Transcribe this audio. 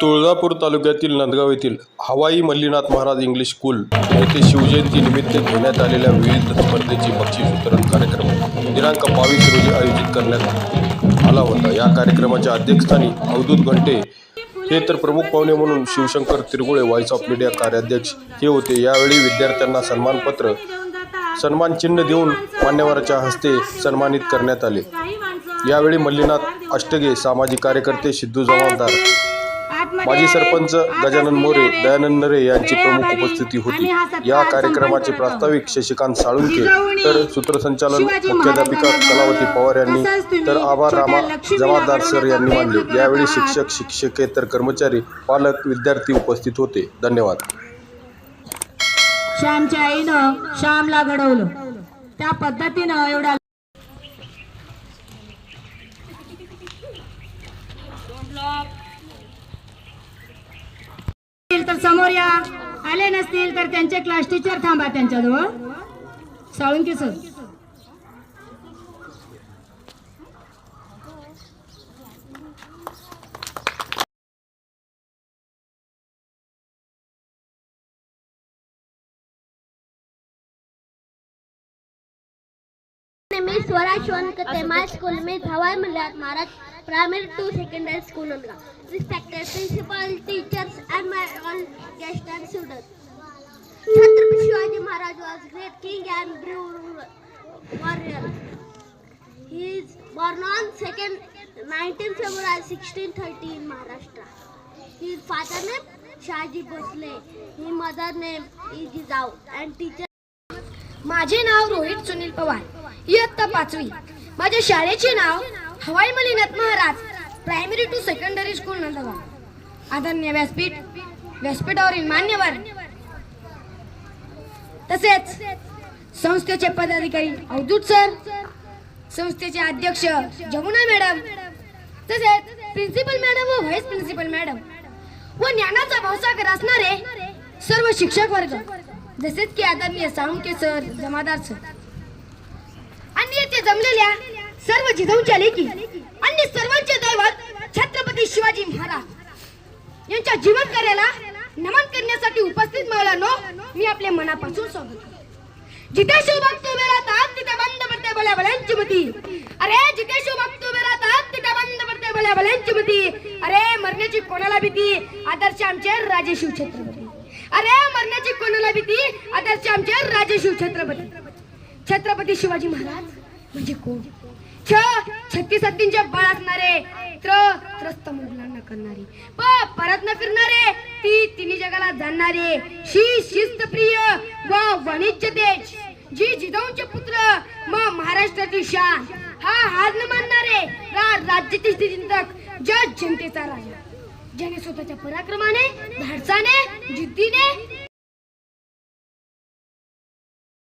तुळजापूर तालुक्यातील नंदगाव येथील हवाई मल्लीनाथ महाराज इंग्लिश स्कूल येथे शिवजयंतीनिमित्त घेण्यात आलेल्या विविध स्पर्धेचे बक्षीस वितरण कार्यक्रम दिनांक बावीस रोजी आयोजित करण्यात आला होता. या कार्यक्रमाच्या अध्यक्षस्थानी अवधूत घंटे हे तर प्रमुख पाहुणे म्हणून Shivshankar Tirgule voice of media कार्याध्यक्ष हे होते. यावेळी विद्यार्थ्यांना सन्मानपत्र सन्मानचिन्ह देऊन मान्यवराच्या हस्ते सन्मानित करण्यात आले. यावेळी मल्लीनाथ अष्टगे सामाजिक कार्यकर्ते सिद्धू जबाबदार माजी सरपंच गजानन मोरे दयानंद नरे यांची प्रमुख उपस्थिती होती. या कार्यक्रमाचे प्रास्ताविक शशिकांत साळुंके तर सूत्रसंचालन मुख्याध्यापिका कलावती पवार यांनी तर आभार रामा जमादार सर यांनी मानले. यावेळी शिक्षक शिक्षकेतर कर्मचारी पालक विद्यार्थी उपस्थित होते. धन्यवाद. श्यामच्या आईनं श्यामला घडवलं. त्या पद्धतीनं एवढ्या तर समोर या. आले नसतील तर त्यांचे क्लास टीचर थांबा त्यांच्याजवळ. साळुंकी सर मी स्वराज कते माय स्कूल में Havai Milad Maharaj primary to secondary school उनका respected principal teachers and my all guest and students Chhatrapati Shivaji Maharaj was great king and brave warrior he is born on second 19 February 1630 in Maharashtra his father name Shaji Bhosle his mother name is Jizao and teacher माझे नाव रोहित सुनील पवार इयत्ता पाचवी. माझ्या शाळेचे नाव Havai Mallinath Maharaj primary to secondary school Nandgaon आदरणीय व्यासपीठ व्यासपीठावरील मान्यवर. तसेच संस्थेचे पदाधिकारी अवधूत सर संस्थेचे अध्यक्ष जमुना मॅडम तसेच प्रिन्सिपल मॅडम व व्हाईस प्रिन्सिपल मॅडम व ज्ञानाचा भावसागर असणारे सर्व शिक्षक वर्ग जसेच की आदरणीय साळुंके सर जमादार सर. जमलेल्या सर्व जिजाऊंच्या लेखी आणि सर्वांचे दैवत छत्रपती शिवाजी महाराज. यांच्या जीवन कार्याला नमन करण्यासाठी उपस्थित मौलानो मी आपले मनापासून स्वागत जिथे शिवभक्त उभे राहतात तिथे बंद पडते बोल्या बल्यांची मती अरे जिथे शिवभक्त उभे राहतात तिथे बंद पडते बोल्या बल्यांची मती अरे मरण्याची कोणाला भीती? आदर्श आमचे राजे शिव छत्रपती. अरे मरण्याची कोणाला भीती? आदर्श आमचे राजे शिव छत्रपती. छत्रपती शिवाजी महाराज म्हणजे कोण? छ छत्तीस हत्तींचे बळ असणारे त्र त्रस्त मुलांना करणारे. प परत न फिरणारे ती तिन्ही जगाला जाणणारे. शी शिस्त प्रिय व वाणिज्य देश जी जिजाऊंचे पुत्र म महाराष्ट्राची शान. हा हार न मानणारे रा राज्याची चिंतक जज जनतेचा राजा. ज्याने स्वतःच्या पराक्रमाने धाडसाने जिद्दीने